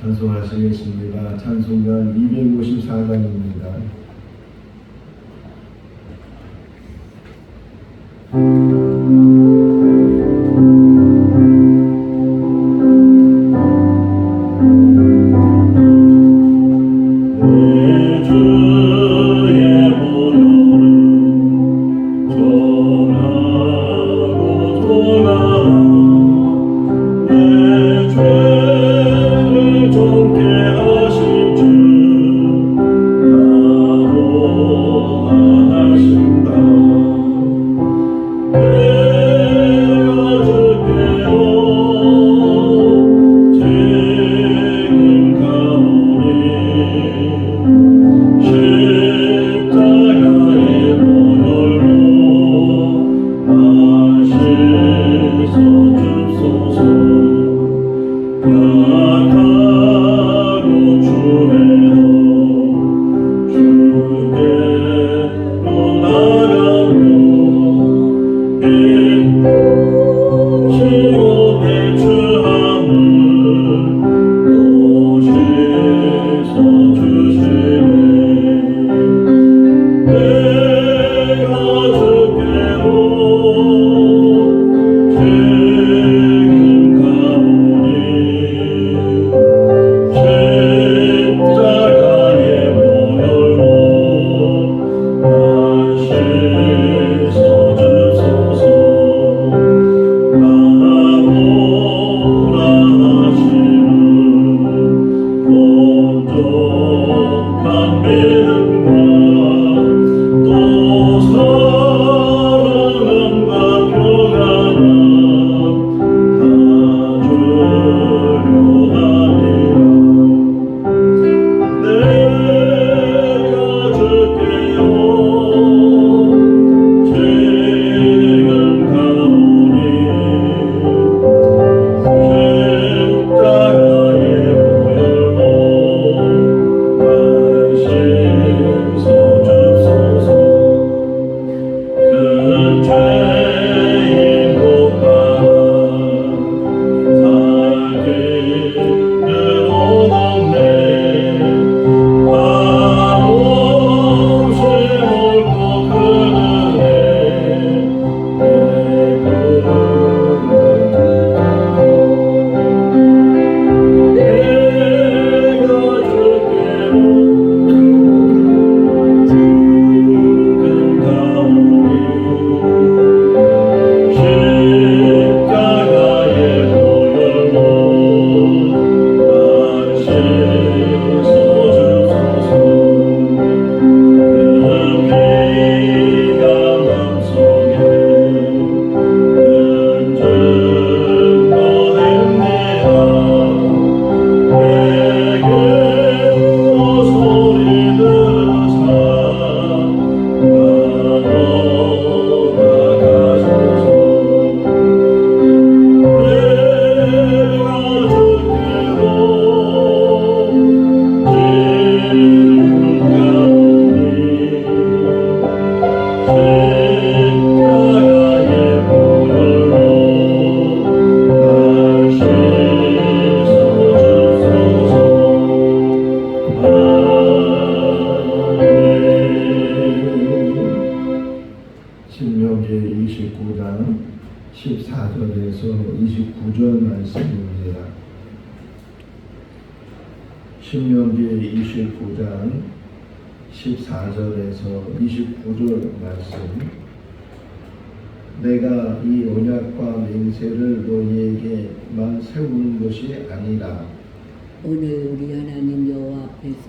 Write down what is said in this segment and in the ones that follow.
찬송하시겠습니다. 찬송가 254장입니다.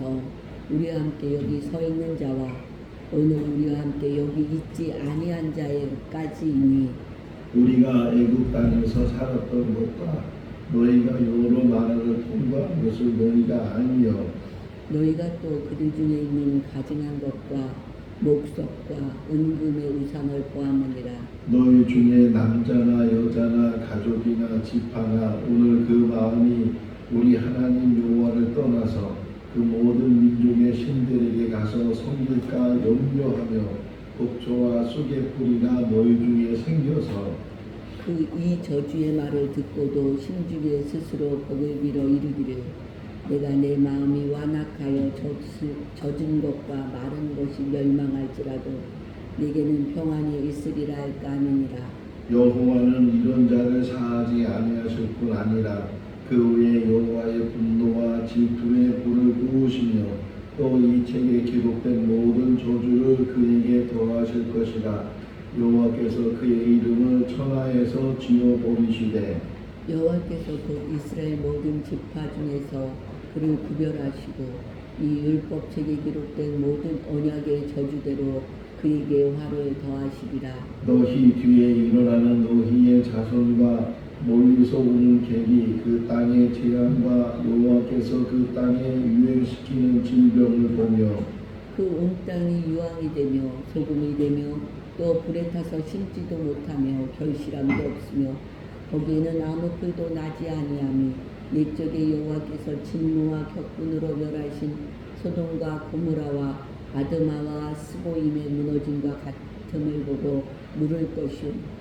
앞에서 우리와 함께 여기 서 있는 자와 오늘 우리와 함께 여기 있지 아니한 자에까지이니 우리가 애굽 땅에서 살았던 것과 너희가 여러 나라를 통과한 것을 너희가 알며 너희가 또 그들 중에 있는 가증한 것과 목석과 은금의 우상을 보았느니라. 너희 중에 남자나 여자나 가족이나 집하나 오늘 그 마음이 우리 하나님 여호와를 떠나서 그 모든 민족의 신들에게 가서 섬길까 염려하며 독초와 쑥의 뿌리가 너희 중에 생겨서 그 이 저주의 말을 듣고도 심중에 스스로 복을 빌어 이르기를 내가 내 마음이 완악하여 젖- 젖은 것과 마른 것이 멸망할지라도 내게는 평안이 있으리라 할까 함이니라. 여호와는 이런 자를 사하지 아니하실 뿐 아니라 그 외에 여호와의 분노와 질투의 불을 부으시며 또 이 책에 기록된 모든 저주를 그에게 더하실 것이라. 여호와께서 그의 이름을 천하에서 지어 버리시되 여호와께서 그 이스라엘 모든 지파 중에서 그를 구별하시고 이 율법책에 기록된 모든 언약의 저주대로 그에게 화를 더하시리라. 너희 뒤에 일어나는 너희의 자손과 멀리서 오는 객이 그 땅의 재앙과 여호와께서 그 땅에 유행시키는 질병을 보며 그 온 땅이 유황이 되며 소금이 되며 또 불에 타서 심지도 못하며 결실함도 없으며 거기에는 아무 풀도 나지 아니하니 옛적에 여호와께서 진노와 격분으로 멸하신 소돔과 고무라와 아드마와 스보임의 무너짐과 같음을 보고 물을 것이요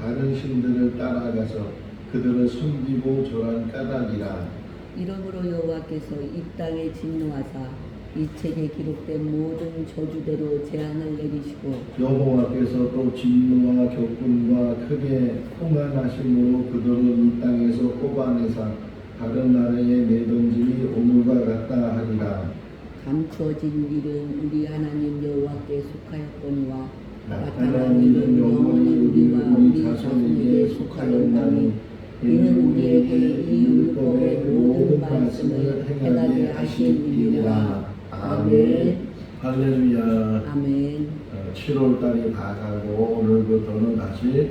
다른 신들을 따라가서 그들을 섬기고 절한 까닭이라. 이러므로 여호와께서 이 땅에 진노하사 이 책에 기록된 모든 저주대로 재앙을 내리시고 여호와께서 또 진노와 격분과 크게 풍한하심으로 그들을 이 땅에서 뽑아내사 다른 나라에 내던지니 오늘과 같다 하리라. 감추어진 일은 우리 하나님 여호와께 속하였거니와 나타난 일은 영원히 영원히 우리 자손에게 속하였나니 이는 우리에게 이 율법의 모든 말씀을 행하게 하신 일이라 아멘 할렐루야 아멘 7월 달이 다 가고 오늘부터는 다시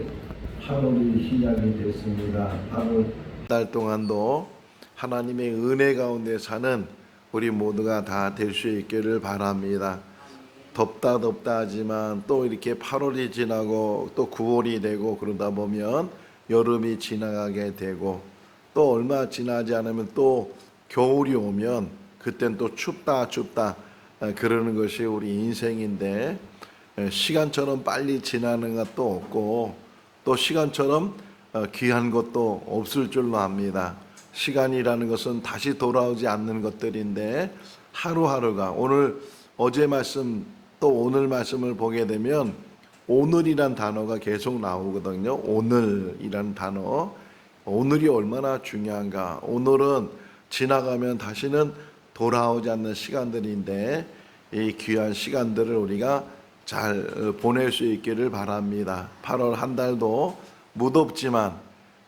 8월이 시작이 됐습니다. 8월 달 동안도 하나님의 은혜 가운데 사는 우리 모두가 다 될 수 있기를 바랍니다. 덥다 덥다 하지만 또 이렇게 8월이 지나고 또 9월이 되고 그러다 보면 여름이 지나가게 되고 또 얼마 지나지 않으면 또 겨울이 오면 그땐 또 춥다 춥다 아, 그러는 것이 우리 인생인데 에, 시간처럼 빨리 지나는 것도 없고 또 시간처럼 어, 귀한 것도 없을 줄로 압니다. 시간이라는 것은 다시 돌아오지 않는 것들인데 하루하루가 오늘 어제 말씀 또 오늘 말씀을 보게 되면 오늘이란 단어가 계속 나오거든요. 오늘이란 단어. 오늘이 얼마나 중요한가. 오늘은 지나가면 다시는 돌아오지 않는 시간들인데 이 귀한 시간들을 우리가 잘 어, 보낼 수 있기를 바랍니다. 8월 한 달도 무덥지만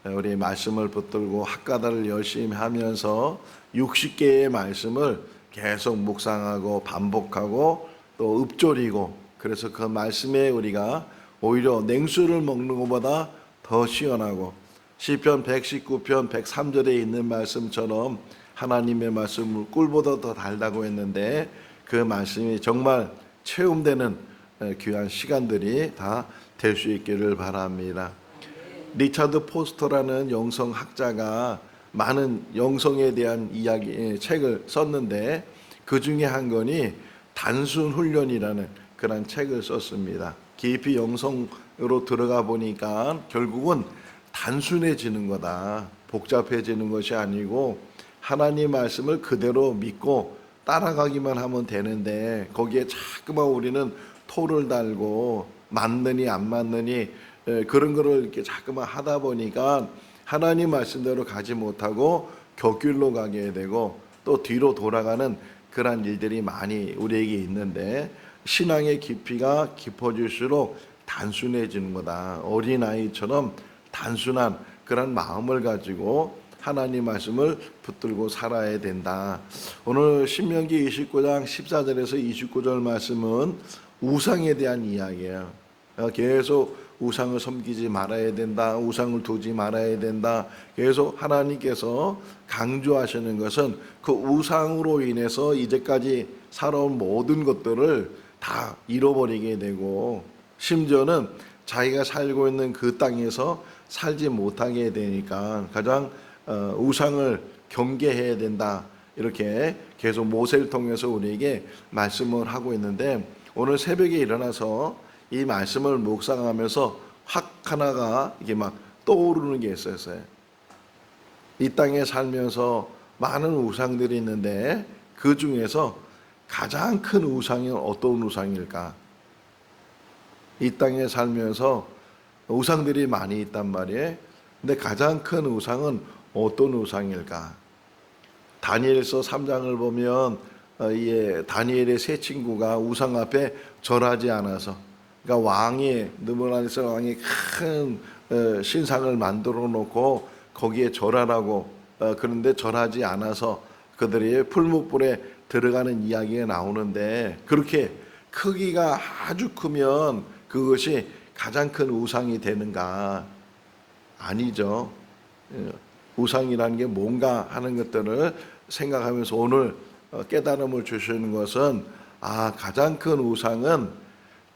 우리 말씀을 붙들고 학가다를 열심히 하면서 60개의 말씀을 계속 묵상하고 반복하고 또 읊조리고 그래서 그 말씀에 우리가 오히려 냉수를 먹는 것보다 더 시원하고 시편 119편 103절에 있는 말씀처럼 하나님의 말씀을 꿀보다 더 달다고 했는데 그 말씀이 정말 체험되는 에, 귀한 시간들이 다 될 수 있기를 바랍니다. 리차드 포스터라는 영성학자가 많은 영성에 대한 이야기 예, 책을 썼는데 그 중에 한 권이 단순 훈련이라는 그런 책을 썼습니다. 깊이 영성으로 들어가 보니까 결국은 단순해지는 거다. 복잡해지는 것이 아니고 하나님 말씀을 그대로 믿고 따라가기만 하면 되는데 거기에 자꾸만 우리는 토를 달고 맞느니 안 맞느니 에, 그런 거를 이렇게 자꾸만 하다 보니까 하나님 말씀대로 가지 못하고 격길로 가게 되고 또 뒤로 돌아가는 그런 일들이 많이 우리에게 있는데 신앙의 깊이가 깊어질수록 단순해지는 거다. 어린아이처럼 단순한 그런 마음을 가지고 하나님 말씀을 붙들고 살아야 된다. 오늘 신명기 29장 14절에서 29절 말씀은 우상에 대한 이야기예요. 어, 계속 우상을 섬기지 말아야 된다. 우상을 두지 말아야 된다. 계속 하나님께서 강조하시는 것은 그 우상으로 인해서 이제까지 살아온 모든 것들을 다 잃어버리게 되고 심지어는 자기가 살고 있는 그 땅에서 살지 못하게 되니까 가장 어, 우상을 경계해야 된다. 이렇게 계속 모세를 통해서 우리에게 말씀을 하고 있는데 오늘 새벽에 일어나서 이 말씀을 묵상하면서 확 하나가 이게 막 떠오르는 게 있었어요. 이 땅에 살면서 많은 우상들이 있는데 그 중에서 가장 큰 우상이 어떤 우상일까? 이 땅에 살면서 우상들이 많이 있단 말이에요. 근데 가장 큰 우상은 어떤 우상일까? 다니엘서 3장을 보면 어, 이 다니엘의 세 친구가 우상 앞에 절하지 않아서 그러니까 왕이 느부갓네살 왕이 큰 어, 신상을 만들어 놓고 거기에 절하라고 어, 그런데 절하지 않아서 그들이 풀무불에 들어가는 이야기가 나오는데 그렇게 크기가 아주 크면 그것이 가장 큰 우상이 되는가 아니죠. 예, 우상이라는 게 뭔가 하는 것들을 생각하면서 오늘 어, 깨달음을 주시는 것은 아 가장 큰 우상은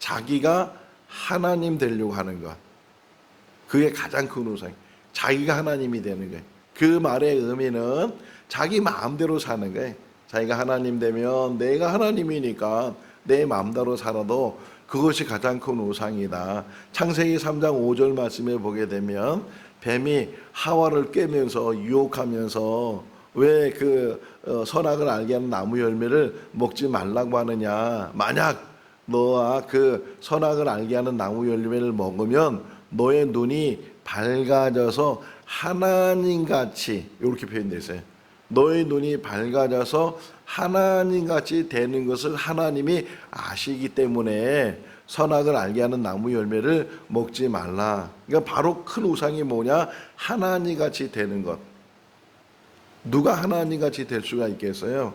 자기가 하나님 되려고 하는 것. 그게 가장 큰 우상. 자기가 하나님이 되는 거예요. 그 말의 의미는 자기 마음대로 사는 거예요. 자기가 하나님 되면 내가 하나님이니까 내 마음대로 살아도 그것이 가장 큰 우상이다. 창세기 3장 5절 말씀에 보게 되면 뱀이 하와를 꿰면서 유혹하면서 왜 그 선악을 알게 하는 나무 열매를 먹지 말라고 하느냐. 만약 너와 그 선악을 알게 하는 나무 열매를 먹으면 너의 눈이 밝아져서 하나님 같이 이렇게 표현되어 있어요. 너의 눈이 밝아져서 하나님 같이 되는 것을 하나님이 아시기 때문에 선악을 알게 하는 나무 열매를 먹지 말라. 그러니까 바로 큰 우상이 뭐냐? 하나님 같이 되는 것. 누가 하나님 같이 될 수가 있겠어요?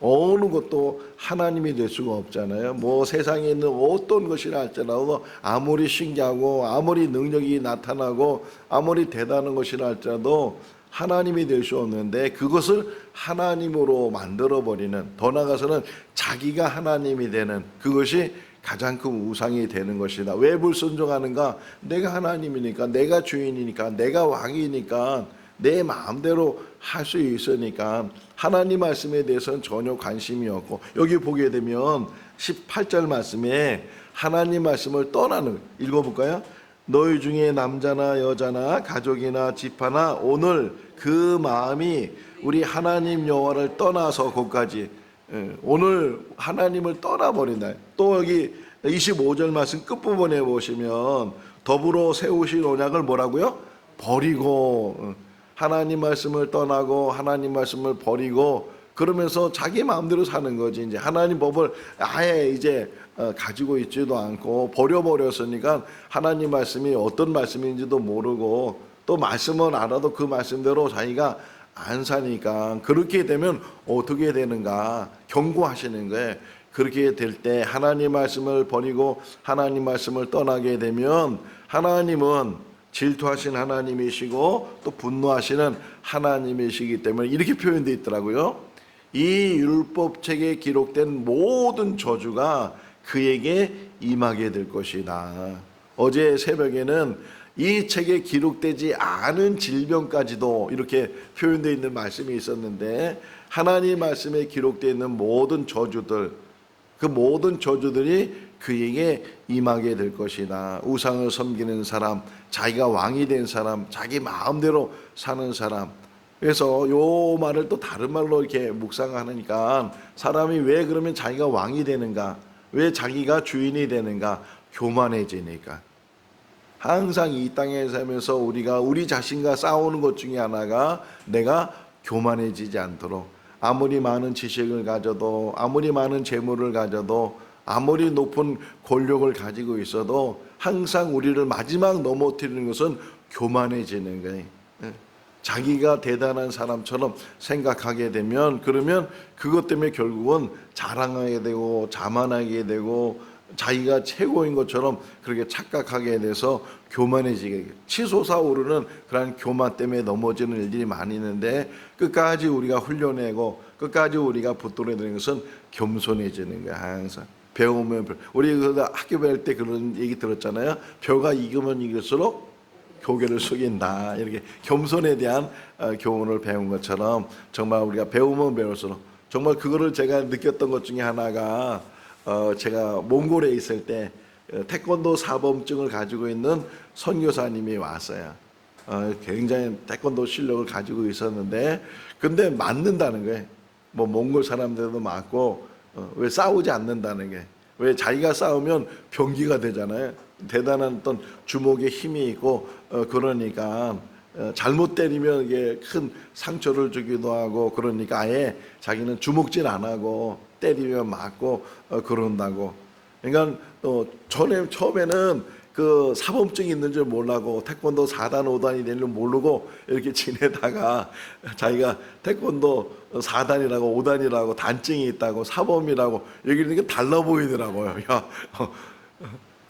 어느 것도 하나님이 될 수가 없잖아요. 뭐 세상에 있는 어떤 것이라 할지라도 아무리 신기하고 아무리 능력이 나타나고 아무리 대단한 것이라 할지라도 하나님이 될 수 없는데 그것을 하나님으로 만들어 버리는 더 나아가서는 자기가 하나님이 되는 그것이 가장 큰 우상이 되는 것이다. 왜 불순종하는가? 내가 하나님이니까, 내가 주인이니까, 내가 왕이니까, 내 마음대로 할 수 있으니까 하나님 말씀에 대해서는 전혀 관심이 없고 여기 보게 되면 18절 말씀에 하나님 말씀을 떠나는 읽어볼까요? 너희 중에 남자나 여자나 가족이나 집하나 오늘 그 마음이 우리 하나님 여호와를 떠나서 곳까지 예, 오늘 하나님을 떠나버린다. 또 여기 25절 말씀 끝부분에 보시면 더불어 세우신 언약을 뭐라고요? 버리고 어, 하나님 말씀을 떠나고 하나님 말씀을 버리고 그러면서 자기 마음대로 사는 거지 이제 하나님 법을 아예 이제 어, 가지고 있지도 않고 버려버렸으니까 하나님 말씀이 어떤 말씀인지도 모르고 또 말씀은 알아도 그 말씀대로 자기가 안 사니까 그렇게 되면 어떻게 되는가 경고하시는 거예요. 그렇게 될 때 하나님 말씀을 버리고 하나님 말씀을 떠나게 되면 하나님은 질투하신 하나님이시고 또 분노하시는 하나님이시기 때문에 이렇게 표현되어 있더라고요. 이 율법책에 기록된 모든 저주가 그에게 임하게 될 것이다. 어제 새벽에는 이 책에 기록되지 않은 질병까지도 이렇게 표현되어 있는 말씀이 있었는데 하나님 말씀에 기록되어 있는 모든 저주들 그 모든 저주들이 그에게 임하게 될 것이다. 우상을 섬기는 사람, 자기가 왕이 된 사람, 자기 마음대로 사는 사람. 그래서 요 말을 또 다른 말로 이렇게 묵상하니까 사람이 왜 그러면 자기가 왕이 되는가? 왜 자기가 주인이 되는가? 교만해지니까. 항상 이 땅에 살면서 우리가 우리 자신과 싸우는 것 중에 하나가 내가 교만해지지 않도록 아무리 많은 지식을 가져도 아무리 많은 재물을 가져도 아무리 높은 권력을 가지고 있어도 항상 우리를 마지막 넘어뜨리는 것은 교만해지는 거예요. 예. 자기가 대단한 사람처럼 생각하게 되면 그러면 그것 때문에 결국은 자랑하게 되고 자만하게 되고 자기가 최고인 것처럼 그렇게 착각하게 돼서 교만해지게 치솟아 오르는 그런 교만 때문에 넘어지는 일들이 많이 있는데 끝까지 우리가 훈련하고 끝까지 우리가 붙들어야 되는 것은 겸손해지는 거야 항상 배우면 배우- 우리 그 학교 배울 때 그런 얘기 들었잖아요 벼가 익으면 익을수록 교계를 속인다 이렇게 겸손에 대한 어, 교훈을 배운 것처럼 정말 우리가 배우면 배울수록 정말 그거를 제가 느꼈던 것 중에 하나가 어, 제가 몽골에 있을 때 어, 태권도 사범증을 가지고 있는 선교사님이 왔어요. 어, 굉장히 태권도 실력을 가지고 있었는데 근데 맞는다는 거예요. 뭐 몽골 사람들도 맞고 어, 왜 싸우지 않는다는 게. 왜 자기가 싸우면 병기가 되잖아요. 대단한 어떤 주먹에 힘이 있고 어, 그러니까 어, 잘못 때리면 이게 큰 상처를 주기도 하고 그러니까 아예 자기는 주먹질 안 하고 때리면 맞고 어, 그런다고. 그러니까 어, 전에 처음에는 그 사범증이 있는 줄 몰라고 태권도 4단 5단이 되는 줄 모르고 이렇게 지내다가 자기가 태권도 4단이라고 5단이라고 단증이 있다고 사범이라고 얘기하니까 달라 보이더라고요. 야, 어,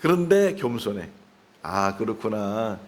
그런데 겸손해. 아 그렇구나.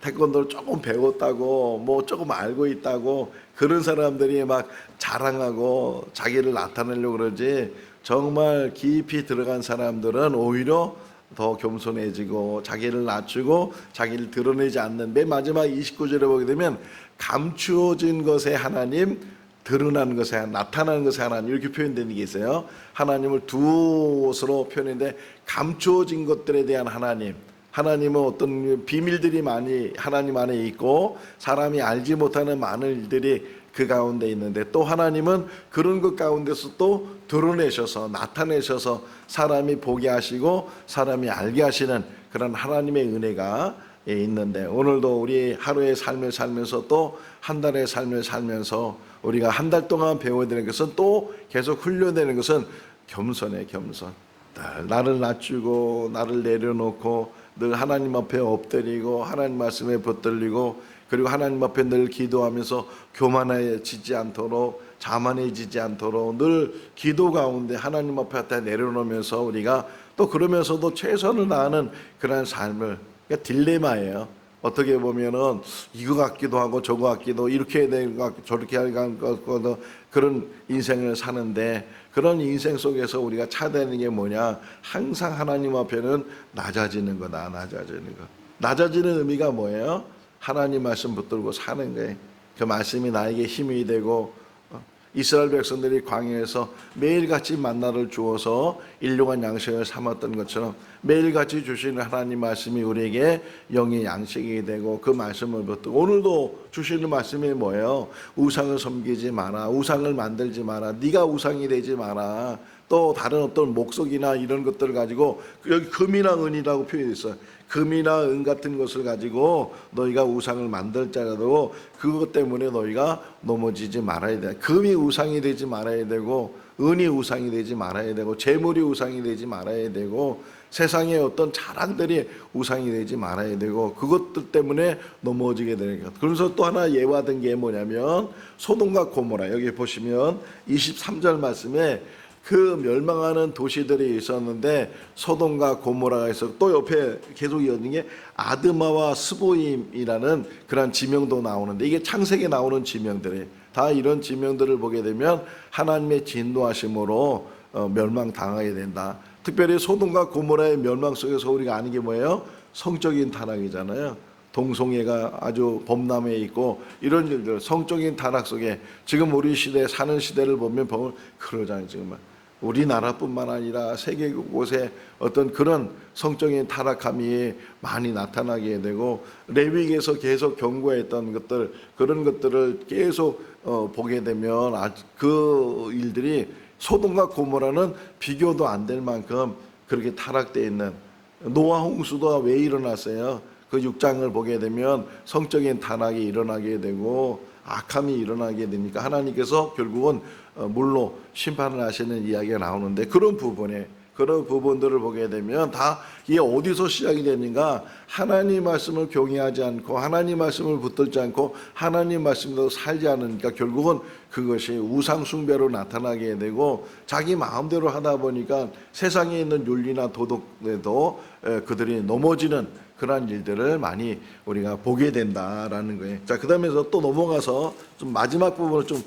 태권도를 조금 배웠다고 뭐 조금 알고 있다고 그런 사람들이 막 자랑하고 자기를 나타내려고 그러지 정말 깊이 들어간 사람들은 오히려 더 겸손해지고 자기를 낮추고 자기를 드러내지 않는 맨 마지막 29절에 보게 되면 감추어진 것에 하나님 드러나는 것에 나타나는 것에 하나님 이렇게 표현되는 게 있어요. 하나님을 두 옷으로 표현했는데 감추어진 것들에 대한 하나님 하나님은 어떤 비밀들이 많이 하나님 안에 있고 사람이 알지 못하는 많은 일들이 그 가운데 있는데 또 하나님은 그런 것 가운데서 또 드러내셔서 나타내셔서 사람이 보게 하시고 사람이 알게 하시는 그런 하나님의 은혜가 예, 있는데 오늘도 우리 하루의 삶을 살면서 또 한 달의 삶을 살면서 우리가 한 달 동안 배워야 되는 것은 또 계속 훈련되는 것은 겸손해 겸손. 늘 나를 낮추고 나를 내려놓고 늘 하나님 앞에 엎드리고 하나님 말씀에 붙들리고 그리고 하나님 앞에 늘 기도하면서 교만해지지 않도록 자만해지지 않도록 늘 기도 가운데 하나님 앞에 다 내려놓으면서 우리가 또 그러면서도 최선을 다하는 그런 삶을 그러니까 딜레마예요. 어떻게 보면은 이거 같기도 하고 저거 같기도 이렇게 해야 같고 저렇게 해야 같고 그런 인생을 사는데 그런 인생 속에서 우리가 찾아내는 게 뭐냐? 항상 하나님 앞에는 낮아지는 거다 낮아지는 거 낮아지는 의미가 뭐예요 하나님 말씀 붙들고 사는 거예요 그 말씀이 나에게 힘이 되고 어, 이스라엘 백성들이 광야에서 매일같이 만나를 주어서 일용한 양식을 삼았던 것처럼 매일같이 주시는 하나님 말씀이 우리에게 영의 양식이 되고 그 말씀을 붙들고 오늘도 주시는 말씀이 뭐예요? 우상을 섬기지 마라. 우상을 만들지 마라. 네가 우상이 되지 마라. 또 다른 어떤 목석이나 이런 것들을 가지고 여기 금이나 은이라고 표현했어요. 금이나 은 같은 것을 가지고 너희가 우상을 만들 자라도 그것 때문에 너희가 넘어지지 말아야 돼. 금이 우상이 되지 말아야 되고 은이 우상이 되지 말아야 되고 재물이 우상이 되지 말아야 되고 세상의 어떤 자랑들이 우상이 되지 말아야 되고 그것들 때문에 넘어지게 되는 것. 그러면서 또 하나 예화된 게 뭐냐면 소돔과 고모라 여기 보시면 23절 말씀에 그 멸망하는 도시들이 있었는데 소돔과 고모라가 있어 또 옆에 계속 이어지는 게 아드마와 스보임이라는 그런 지명도 나오는데 이게 창세기에 나오는 지명들이 다 이런 지명들을 보게 되면 하나님의 진노하심으로 어, 멸망당하게 된다. 특별히 소돔과 고모라의 멸망 속에서 우리가 아는 게 뭐예요? 성적인 타락이잖아요. 동성애가 아주 범람해 있고 이런 일들 성적인 타락 속에 지금 우리 시대 사는 시대를 보면 보면 그러잖아요 지금 우리나라뿐만 아니라 세계 곳에 어떤 그런 성적인 타락함이 많이 나타나게 되고 레위기에서 계속 경고했던 것들 그런 것들을 계속 어, 보게 되면 아, 그 일들이 소돔과 고모라는 비교도 안 될 만큼 그렇게 타락되어 있는 노아 홍수가 왜 일어났어요? 그 6장을 보게 되면 성적인 타락이 일어나게 되고 악함이 일어나게 되니까 하나님께서 결국은 어, 물로 심판을 하시는 이야기가 나오는데 그런 부분에 그런 부분들을 보게 되면 다 이게 어디서 시작이 되는가 하나님 말씀을 경외하지 않고 하나님 말씀을 붙들지 않고 하나님 말씀대로 살지 않으니까 결국은 그것이 우상 숭배로 나타나게 되고 자기 마음대로 하다 보니까 세상에 있는 윤리나 도덕에도 에, 그들이 넘어지는 그러한 일들을 많이 우리가 보게 된다라는 거예요. 자, 그다음에서 또 넘어가서 좀 마지막 부분을 좀 에,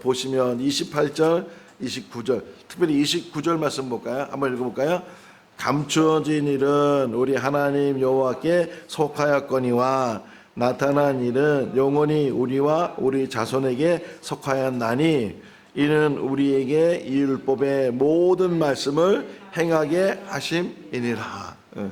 보시면 28절, 29절, 특별히 29절 말씀 볼까요? 한번 읽어볼까요? 감추어진 일은 우리 하나님 여호와께 속하였거니와 나타난 일은 영원히 우리와 우리 자손에게 속하였나니 이는 우리에게 이 율법의 모든 말씀을 행하게 하심이니라. 예.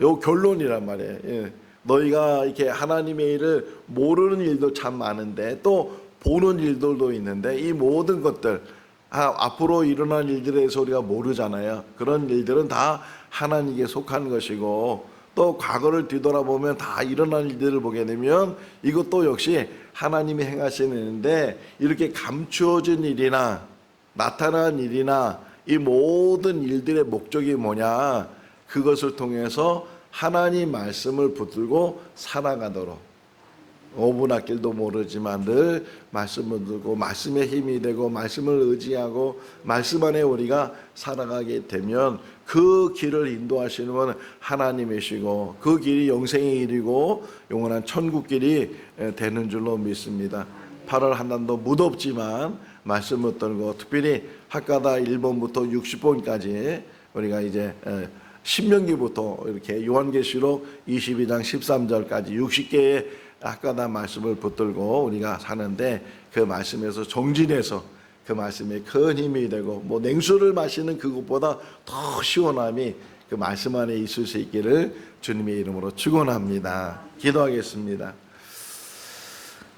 요 결론이란 말이에요. 예. 너희가 이렇게 하나님의 일을 모르는 일도 참 많은데 또 보는 일들도 있는데 이 모든 것들 아, 앞으로 일어날 일들에 대해서 우리가 모르잖아요. 그런 일들은 다 하나님께 속한 것이고 또 과거를 뒤돌아보면 다 일어난 일들을 보게 되면 이것도 역시 하나님이 행하시는데 이렇게 감추어진 일이나 나타난 일이나 이 모든 일들의 목적이 뭐냐 그것을 통해서 하나님 말씀을 붙들고 살아가도록 5분 앞길도 모르지만 늘 말씀을 들고 말씀의 힘이 되고 말씀을 의지하고 말씀 안에 우리가 살아가게 되면 그 길을 인도하시는 분 하나님이시고 그 길이 영생의 길이고 영원한 천국 길이 되는 줄로 믿습니다. 8월 한단도 무덥지만 말씀을 들고 특별히 학가다 1번부터 60번까지 우리가 이제 에, 신명기부터 이렇게 요한계시록 22장 13절까지 60개의 아까다 말씀을 붙들고 우리가 사는데 그 말씀에서 정진해서 그 말씀에 큰 힘이 되고 뭐 냉수를 마시는 그것보다 더 시원함이 그 말씀 안에 있을 수 있기를 주님의 이름으로 축원합니다. 기도하겠습니다.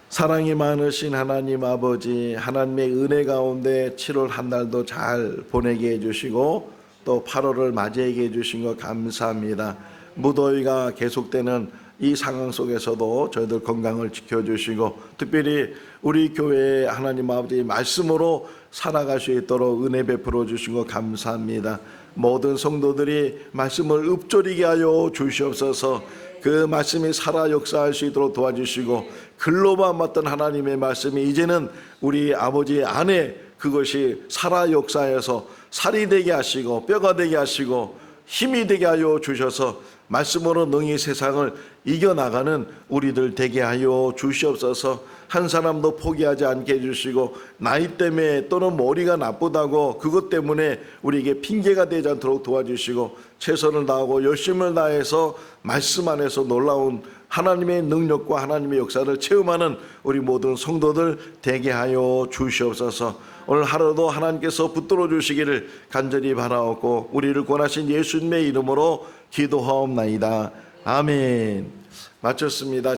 사랑이 많으신 하나님 아버지 하나님의 은혜 가운데 7월 한 달도 잘 보내게 해주시고 또 8월을 맞이하게 해주신 것 감사합니다. 무더위가 계속되는 이 상황 속에서도 저희들 건강을 지켜주시고 특별히 우리 교회에 하나님 아버지 말씀으로 살아갈 수 있도록 은혜 베풀어 주신 것 감사합니다. 모든 성도들이 말씀을 읊조리게 하여 주시옵소서 그 말씀이 살아 역사할 수 있도록 도와주시고 글로만 맞던 하나님의 말씀이 이제는 우리 아버지 안에 그것이 살아 역사해서 살이 되게 하시고 뼈가 되게 하시고 힘이 되게 하여 주셔서 말씀으로 능히 세상을 이겨나가는 우리들 되게 하여 주시옵소서. 한 사람도 포기하지 않게 해주시고 나이 때문에 또는 머리가 나쁘다고 그것 때문에 우리에게 핑계가 되지 않도록 도와주시고 최선을 다하고 열심을 다해서 말씀 안에서 놀라운 하나님의 능력과 하나님의 역사를 체험하는 우리 모든 성도들 되게 하여 주시옵소서. 오늘 하루도 하나님께서 붙들어 주시기를 간절히 바라옵고 우리를 권하신 예수님의 이름으로 기도하옵나이다. 아멘. 마쳤습니다.